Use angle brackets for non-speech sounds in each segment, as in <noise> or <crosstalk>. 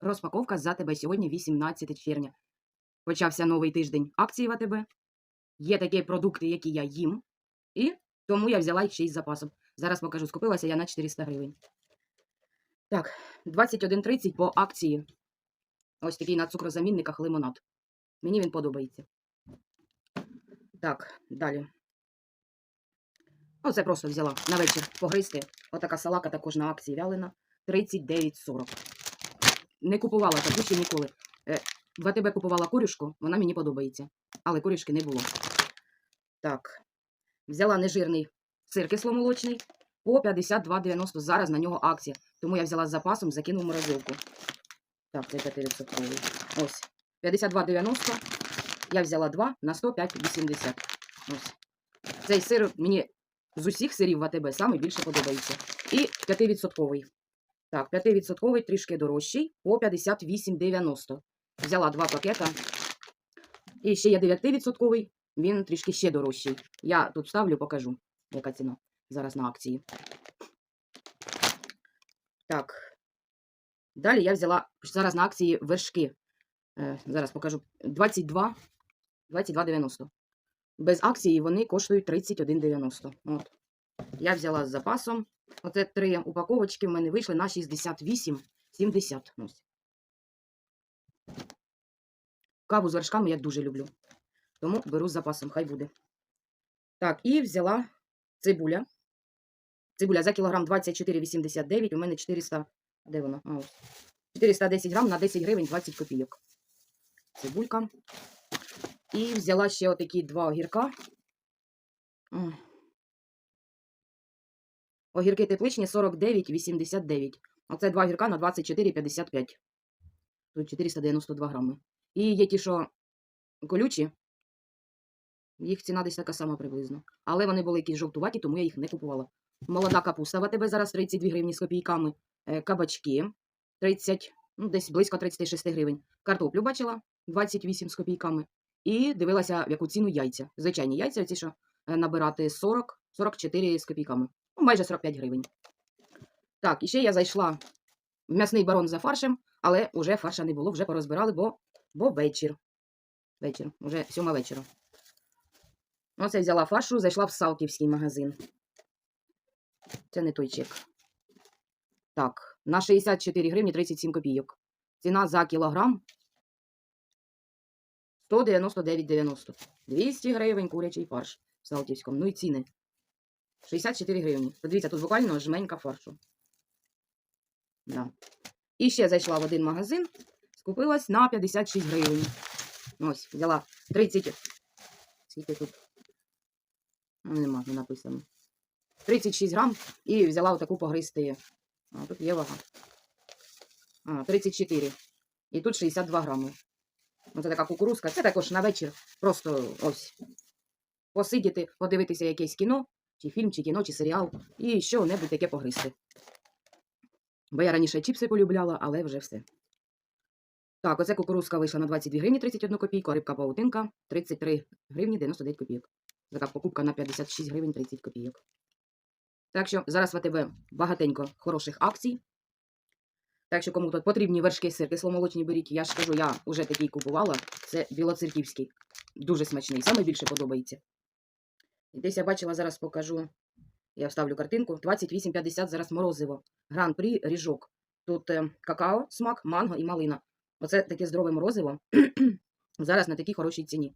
Розпаковка за тебе сьогодні 18 червня. Почався новий тиждень акції в АТБ. Є такі продукти, які я їм, і тому я взяла їх ще із запасом. Зараз покажу, скупилася я на 400 гривень. Так, 21.30 по акції. Ось такий на цукрозамінниках лимонад. Мені він подобається. Так, далі. Оце просто взяла на вечір погризти. Отака салака також на акції вялена. 39,40. Не купувала таку ще ніколи. Е, В АТБ купувала курюшку, вона мені подобається. Але курюшки не було. Так. Взяла нежирний сир кисломолочний по 52,90. Зараз на нього акція. Тому я взяла з запасом, закинув морозилку. Так, це 5%. Ось. 52,90. Я взяла 2 на 105,80. Ось. Цей сир мені з усіх сирів в АТБ саме подобається. І 5%. Так, 5% трішки дорожчий по 58,90. Взяла два пакета. І ще є 9%, він трішки ще дорожчий. Я тут ставлю, покажу, яка ціна зараз на акції. Так. Далі я взяла зараз на акції вершки. Е, зараз покажу. 22, 22,90. Без акції вони коштують 31,90. От. Я взяла з запасом. Оце три упаковочки в мене вийшли на 68,70. Ось. Каву з вершками я дуже люблю. Тому беру з запасом, хай буде. Так, і взяла цибуля. Цибуля за кілограм 24,89. У мене 400. Де вона? А, ось. 410 грам на 10 гривень 20 копійок. Цибулька. І взяла ще отакі два огірка. Огірки тепличні 49,89. Оце два огірка на 24,55. Тут 492 грами. І є ті, що колючі. Їх ціна десь така сама приблизно. Але вони були якісь жовтуваті, тому я їх не купувала. Молода капуста в АТБ зараз 32 гривні з копійками. Е, Кабачки 30, ну десь близько 36 гривень. Картоплю бачила 28 з копійками. І дивилася, в яку ціну яйця. Звичайні яйця, ці, що е, набирати 40, 44 з копійками. Ну, майже 45 гривень. Так, і ще я зайшла в м'ясний барон за фаршем, але вже фарша не було, вже порозбирали, бо, бо вечір. Вечір, вже сьома вечора. Оце взяла фаршу, зайшла в Салтівський магазин. Це не той чек. Так, на 64 гривні 37 копійок. Ціна за кілограм 199,90. 200 гривень курячий фарш в Салтівському. Ну і ціни. 64 гривні. Подивіться, тут буквально жменька фаршу. Да. І ще зайшла в один магазин, скупилась на 56 гривень. Ось, взяла 30. Скільки тут? Ну, Нема, не написано. 36 грам і взяла отаку погристи. А, тут є вага. А, 34. І тут 62 грами. Оце така кукурузка. Це також на вечір. Просто ось. Посидіти, подивитися якесь кіно, чи фільм, чи кіно, чи серіал, і що-небудь таке погристи. Бо я раніше чіпси полюбляла, але вже все. Так, оце кукурузка вийшла на 22 гривні 31 копійку, а рибка паутинка 33 гривні 99 копійок. Така покупка на 56 гривень 30 копійок. Так що зараз в АТБ багатенько хороших акцій. Так що кому тут потрібні вершки сир, кисломолочні беріть, я ж кажу, я вже такий купувала. Це білоцерківський. Дуже смачний, саме більше подобається. І десь я бачила, зараз покажу. Я вставлю картинку. 28,50 зараз морозиво. Гран-прі ріжок. Тут е, какао, смак, манго і малина. Оце таке здорове морозиво. <clears throat> зараз на такій хорошій ціні.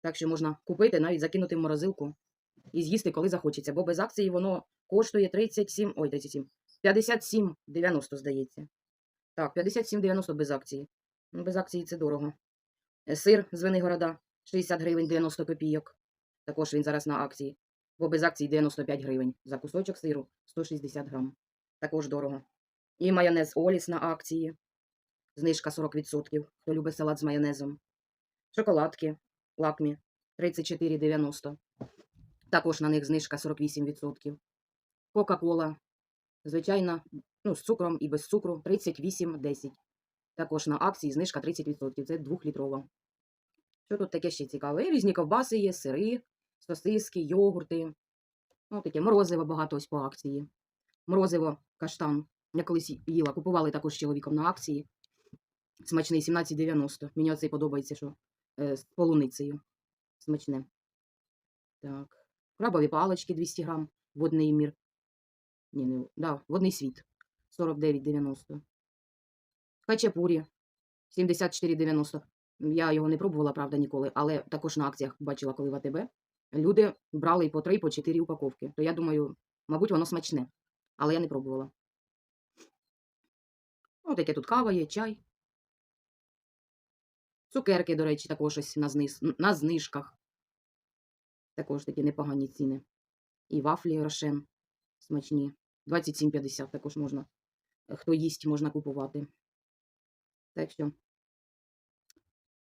Так що можна купити, навіть закинути в морозилку і з'їсти, коли захочеться. Бо без акції воно коштує 37, ой, 37, 57,90, здається. Так, 57,90 без акції. Без акції це дорого. Сир з Винигорода 60 гривень 90 копійок. Також він зараз на акції. Бо без акції 95 гривень. За кусочок сиру 160 грам. Також дорого. І майонез Оліс на акції. Знижка 40%. Хто любить салат з майонезом. Шоколадки лакмі 34,90. Також на них знижка 48%. Кока-кола. Звичайна, ну, з цукром і без цукру 38,10. Також на акції знижка 30%. Це 2-літрова. Що тут таке ще цікаве? І Різні ковбаси є, сири, сосиски, йогурти. Ну, таке морозиво багато ось по акції. Морозиво каштан. Я колись їла, купували також з чоловіком на акції. Смачний 17,90. Мені оцей подобається, що е, з полуницею. Смачне. Так. Крабові палички 200 грам. Водний мір. Ні, не, да, водний світ. 49,90. Хачапурі 74,90. Я його не пробувала, правда, ніколи, але також на акціях бачила, коли в АТБ. Люди брали і по 3, по 4 упаковки. То я думаю, мабуть, воно смачне. Але я не пробувала. Ось таке тут кава є, чай. Цукерки, до речі, також ось на, зниз, на знижках. Також такі непогані ціни. І вафлі Рошен смачні. 27,50 також можна. е, Хто їсть, можна купувати. Так що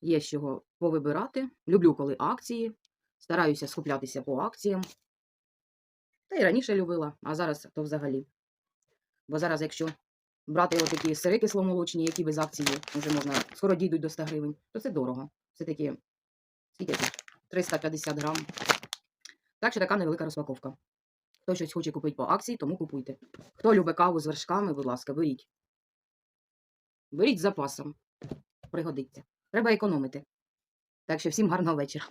є з чого повибирати. Люблю, коли акції. Стараюся схоплятися по акціям. Та й раніше любила, а зараз то взагалі. Бо зараз, якщо брати отакі сири кисломолочні, які без акції вже можна скоро дійдуть до 100 гривень, то це дорого. Це такі, скільки тут? 350 грам. Так що така невелика розпаковка. Хто щось хоче купити по акції, тому купуйте. Хто любить каву з вершками, будь ласка, беріть. Беріть з запасом. Пригодиться. Треба економити. Так що всім гарного вечора.